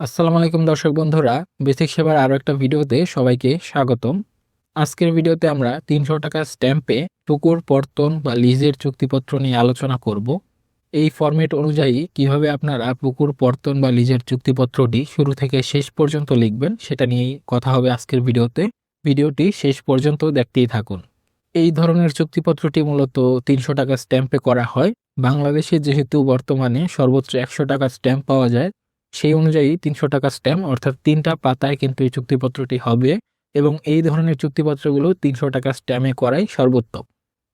আসসালামু আলাইকুম দর্শক বন্ধুরা, বেসিক সেবার আরও একটা ভিডিওতে সবাইকে স্বাগতম। আজকের ভিডিওতে আমরা তিনশো টাকা স্ট্যাম্পে পুকুর পর্তন বা লিজের চুক্তিপত্র নিয়ে আলোচনা করব। এই ফরম্যাট অনুযায়ী কীভাবে আপনারা পুকুর পর্তন বা লিজের চুক্তিপত্রটি শুরু থেকে শেষ পর্যন্ত লিখবেন সেটা নিয়েই কথা হবে আজকের ভিডিওতে। ভিডিওটি শেষ পর্যন্ত দেখতেই থাকুন। এই ধরনের চুক্তিপত্রটি মূলত তিনশো টাকা স্ট্যাম্পে করা হয়। বাংলাদেশে যেহেতু বর্তমানে সর্বোচ্চ একশো টাকা স্ট্যাম্প পাওয়া যায় সেই অনুযায়ী তিনশো টাকা স্ট্যাম্প অর্থাৎ তিনটা পাতায় কিন্তু এই চুক্তিপত্রটি হবে এবং এই ধরনের চুক্তিপত্রগুলো তিনশো টাকা স্ট্যাম্পে করাই সর্বোত্তম।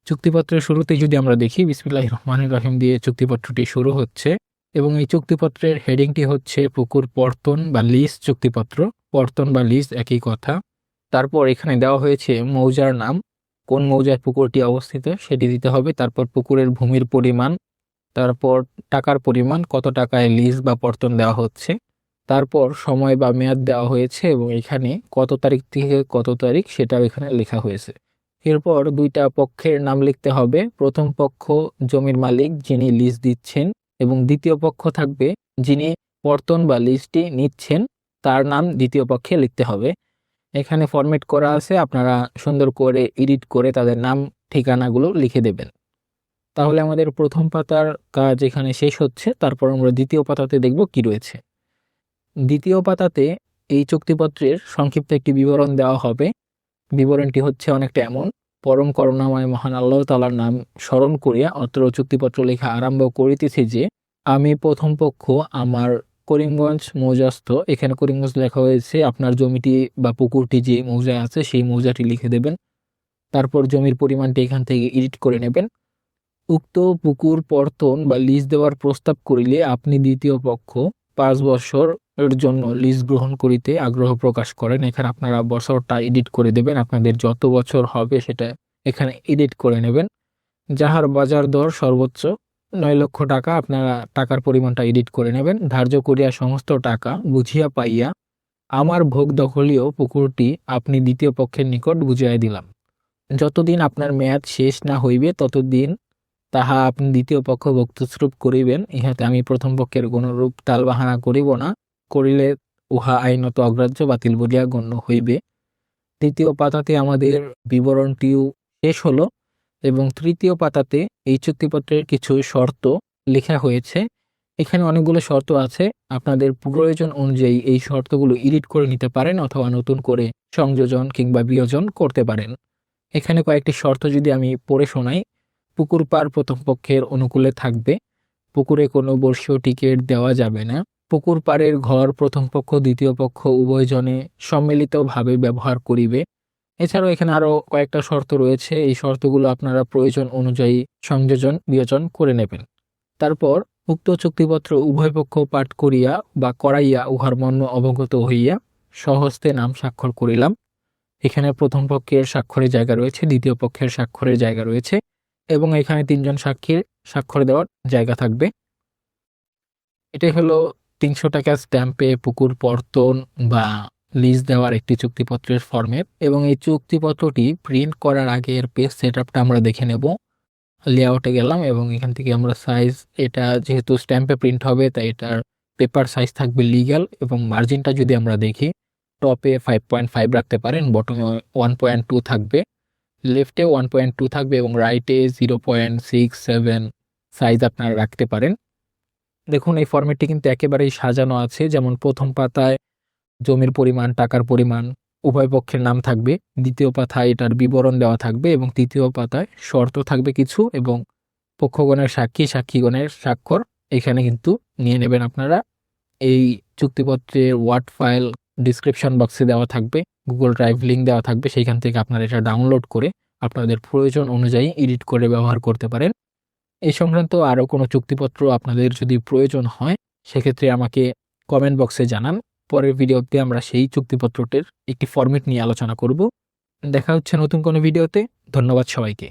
চুক্তিপত্রের শুরুতেই যদি আমরা দেখি বিসমিল্লাহ রহমান রহিম দিয়ে চুক্তিপত্রটি শুরু হচ্ছে এবং এই চুক্তিপত্রের হেডিংটি হচ্ছে পুকুর পর্তন বা লিজ চুক্তিপত্র। পর্তন বা লিজ একই কথা। তারপর এখানে দেওয়া হয়েছে মৌজার নাম। কোন মৌজায় পুকুরটি অবস্থিত সেটি দিতে হবে। তারপর পুকুরের ভূমির পরিমাণ। তারপর টাকার পরিমাণ, কত টাকায় লিজ বা পর্তন দেওয়া হচ্ছে, তারপর সময় বা মেয়াদ দেওয়া হয়েছে এবং এখানে কত তারিখ থেকে কত তারিখ সেটাও এখানে লেখা হয়েছে। এরপর দুইটা পক্ষের নাম লিখতে হবে। প্রথম পক্ষ জমির মালিক যিনি লিজ দিচ্ছেন এবং দ্বিতীয় পক্ষ থাকবে যিনি পর্তন বা লিজটি নিচ্ছেন, তার নাম দ্বিতীয় পক্ষে লিখতে হবে। এখানে ফরম্যাট করা আছে, আপনারা সুন্দর করে এডিট করে তাদের নাম, ঠিকানাগুলো লিখে দেবেন। তাহলে আমাদের প্রথম পাতার কাজ এখানে শেষ হচ্ছে, তারপর আমরা দ্বিতীয় পাতাতে দেখব কি রয়েছে। দ্বিতীয় পাতাতে এই চুক্তিপত্রের সংক্ষিপ্ত একটি বিবরণ দেওয়া হবে। বিবরণটি হচ্ছে অনেকটা এমন, পরম করুণাময় মহান আল্লাহ তালার নাম স্মরণ করিয়া অত্র চুক্তিপত্র লেখা আরম্ভ করিতেছি যে, আমি প্রথম পক্ষ আমার করিমগঞ্জ মৌজাস্থ, এখানে করিমগঞ্জ লেখা হয়েছে, আপনার জমিটি বা পুকুরটি যে মৌজায় আছে, সেই মৌজাটি লিখে দেবেন। তারপর জমির পরিমাণটি এখান থেকে এডিট করে নেবেন। উক্ত পুকুর পর্তন বা লিজ দেওয়ার প্রস্তাব করিলে আপনি দ্বিতীয় পক্ষ পাঁচ বছর এর জন্য লিজ গ্রহণ করিতে আগ্রহ প্রকাশ করেন। এখানে আপনারা বছরটা এডিট করে দেবেন। আপনাদের যত বছর হবে সেটা এখানে এডিট করে নেবেন। যাহার বাজার দর সর্বোচ্চ নয় লক্ষ টাকা, আপনারা টাকার পরিমাণটা এডিট করে নেবেন। ধার্য করিয়া সমস্ত টাকা বুঝিয়া পাইয়া আমার ভোগ দখলীয় পুকুরটি আপনি দ্বিতীয় পক্ষের নিকট বুঝাইয়া দিলাম। যতদিন আপনার মেয়াদ শেষ না হইবে, ততদিন তাহা আপনি দ্বিতীয় পক্ষ বক্তস্বরূপ করিবেন, ইহাতে আমি প্রথম পক্ষের কোনরূপ টালবাহানা করিব না, করিলে উহা আইনত অগ্রাহ্য বাতিল বলিয়া গণ্য হইবে। তৃতীয় পাতাতে আমাদের বিবরণটিও শেষ হলো এবং তৃতীয় পাতাতে এই চুক্তিপত্রের কিছু শর্ত লেখা হয়েছে। এখানে অনেকগুলো শর্ত আছে, আপনাদের প্রয়োজন অনুযায়ী এই শর্তগুলো এডিট করে নিতে পারেন অথবা নতুন করে সংযোজন কিংবা বিয়োজন করতে পারেন। এখানে কয়েকটি শর্ত যদি আমি পড়ে শোনাই পুকুর পার প্রথম পক্ষের অনুকূলে থাকবে। পুকুরে কোনো বর্ষীয় টিকিট দেওয়া যাবে না। পুকুর পাড়ের ঘর প্রথম পক্ষ, দ্বিতীয় পক্ষ উভয়জনে সম্মিলিতভাবে ব্যবহার করিবে। এছাড়াও এখানে আরও কয়েকটা শর্ত রয়েছে। এই শর্তগুলো আপনারা প্রয়োজন অনুযায়ী সংযোজন, বিয়োজন করে নেবেন। তারপর উক্ত চুক্তিপত্র উভয় পক্ষ পাঠ করিয়া বা করাইয়া উহার মর্ম অবগত হইয়া সহস্তে নাম স্বাক্ষর করিলাম। এখানে প্রথম পক্ষের স্বাক্ষরের জায়গা রয়েছে, দ্বিতীয় পক্ষের স্বাক্ষরের জায়গা রয়েছে। এবং এখানে তিনজন সাক্ষীর স্বাক্ষর দেওয়ার জায়গা থাকবে। এটাই হলো তিনশো টাকা স্ট্যাম্পে পুকুর পর্তন বা লিজ দেওয়ার একটি চুক্তিপত্রের ফর্মেট এবং এই চুক্তিপত্রটি প্রিন্ট করার আগে এর পেজ সেট আপটা আমরা দেখে নেব। লেআউটে গেলাম এবং এখান থেকে আমরা সাইজ এটা যেহেতু স্ট্যাম্পে প্রিন্ট হবে, তাই এটার পেপার সাইজ থাকবে লিগ্যাল এবং মার্জিনটা যদি আমরা দেখি টপে ফাইভ পয়েন্ট ফাইভ রাখতে পারেন বটমে ওয়ান পয়েন্ট টু থাকবে। লেফটে ওয়ান পয়েন্ট টু থাকবে এবং রাইটে zero point six seven size আপনারা রাখতে পারেন। দেখুন, এই ফর্মেটটি কিন্তু একেবারেই সাজানো আছে। যেমন প্রথম পাতায় জমির পরিমাণ, টাকার পরিমাণ, উভয় পক্ষের নাম থাকবে। দ্বিতীয় পাতায় এটার বিবরণ দেওয়া থাকবে এবং তৃতীয় পাতায় শর্ত থাকবে কিছু এবং পক্ষগণের সাক্ষী, সাক্ষীগণের স্বাক্ষর এখানে কিন্তু নিয়ে নেবেন আপনারা। এই চুক্তিপত্রের ওয়ার্ড ফাইল ডিসক্রিপশন বক্সে দেওয়া থাকবে। গুগল ড্রাইভ লিঙ্ক দেওয়া থাকবে, সেইখান থেকে আপনারা এটা ডাউনলোড করে আপনাদের প্রয়োজন অনুযায়ী এডিট করে ব্যবহার করতে পারেন। এই সংক্রান্ত আরও কোনো চুক্তিপত্র আপনাদের যদি প্রয়োজন হয়, সেক্ষেত্রে আমাকে কমেন্ট বক্সে জানান। পরের ভিডিওতে আমরা সেই চুক্তিপত্রটির একটি ফরম্যাট নিয়ে আলোচনা করব। দেখা হচ্ছে নতুন কোনো ভিডিওতে ধন্যবাদ সবাইকে।